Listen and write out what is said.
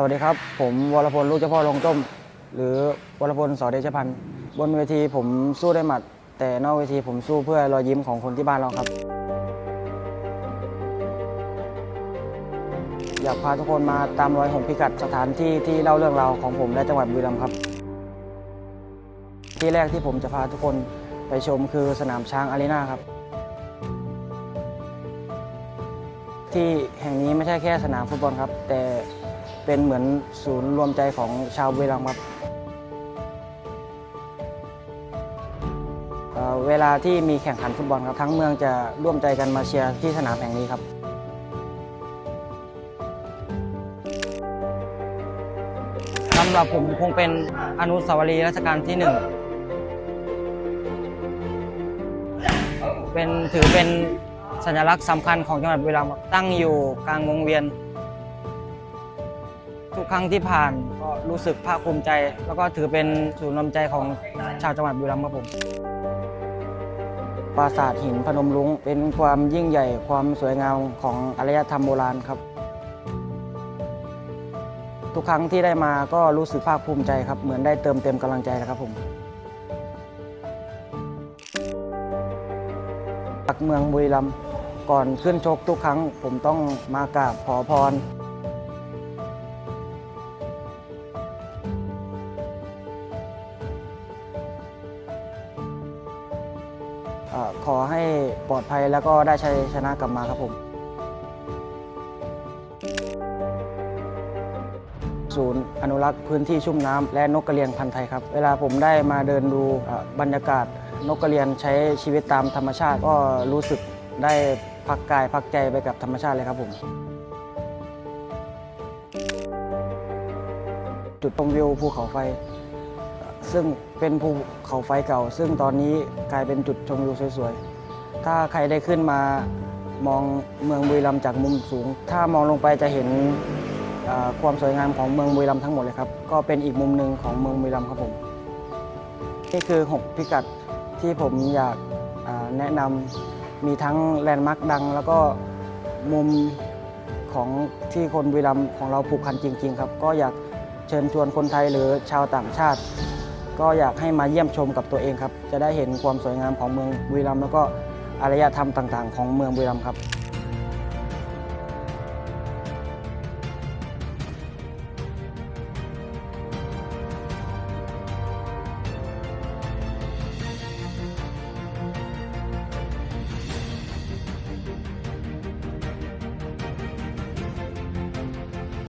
สวัสดีครับ ผมวรพลลูกเจ้าพ่อลงต้ม หรือวรพลสอเดชพันธ์บนเวทีผมสู้ได้หมัด แต่นอกเวทีผมสู้เพื่อรอยยิ้มของคนที่บ้านเราครับ อยากพาทุกคนมาตามรอยหงพิกัดสถานที่ที่เล่าเรื่องราวของผมและจังหวัดบุรีรัมย์ครับ ที่แรกที่ผมจะพาทุกคนไปชมคือสนามช้างอารีนาครับ ที่แห่งนี้ไม่ใช่แค่สนามฟุตบอลครับ แต่ เป็นเหมือนศูนย์รวมใจของชาวบุรีรัมย์ครับเเวลาที่มีแข่งขันฟุตบอลครับทั้งเมืองจะร่วมใจกันมาเชียร์ที่สนามแห่งนี้ครับสำหรับผมคงเป็นอนุสาวรีย์รัชกาลที่หนึ่งเป็นถือเป็นสัญลักษณ์สำคัญของจังหวัดบุรีรัมย์ครับตั้งอยู่กลางวงเวียน ทุกครั้งที่ผ่านก็รู้สึกภาคภูมิใจ แล้วก็ถือเป็นศูนย์รวมใจของชาวจังหวัดบุรีรัมย์ครับผมปราสาทหินพนมรุ้งเป็นความยิ่งใหญ่ความสวยงามของอารยธรรมโบราณครับ ทุกครั้งที่ได้มาก็รู้สึกภาคภูมิใจครับ เหมือนได้เติมเต็มกำลังใจนะครับผมจากเมืองบุรีรัมย์ก่อนขึ้นชกทุกครั้งผมต้องมากราบขอพร ขอให้ปลอดภัยแล้วก็ได้ชัยชนะกลับมาครับผม ศูนย์อนุรักษ์พื้นที่ชุ่มน้ำและนกกระเรียนพันธุ์ไทยครับ เวลาผมได้มาเดินดูบรรยากาศ นกกระเรียนใช้ชีวิตตามธรรมชาติ ก็รู้สึกได้พักกายพักใจไปกับธรรมชาติเลยครับผมจุดชมวิวภูเขาไฟ ซึ่งเป็นภูเขาไฟเก่า ซึ่งตอนนี้กลายเป็นจุดชมวิวสวยๆ ถ้าใครได้ขึ้นมามองเมืองบุรีรัมย์จากมุมสูง ถ้ามองลงไปจะเห็นความสวยงามของเมืองบุรีรัมย์ทั้งหมดเลยครับ ก็เป็นอีกมุมหนึ่งของเมืองบุรีรัมย์ครับผม นี่คือ 6 พิกัดที่ผมอยากแนะนำมีทั้งแลนด์มาร์คดัง แล้วก็มุมของที่คนบุรีรัมย์ของเราผูกพันจริง ๆ ครับ ก็อยากเชิญชวนคนไทยหรือชาวต่างชาติ ก็อยากให้มาเยี่ยมชมกับตัวเองครับ จะได้เห็นความสวยงามของเมืองบุรีรัมย์แล้วก็อารยธรรมต่างๆ ของเมืองบุรีรัมย์ครับ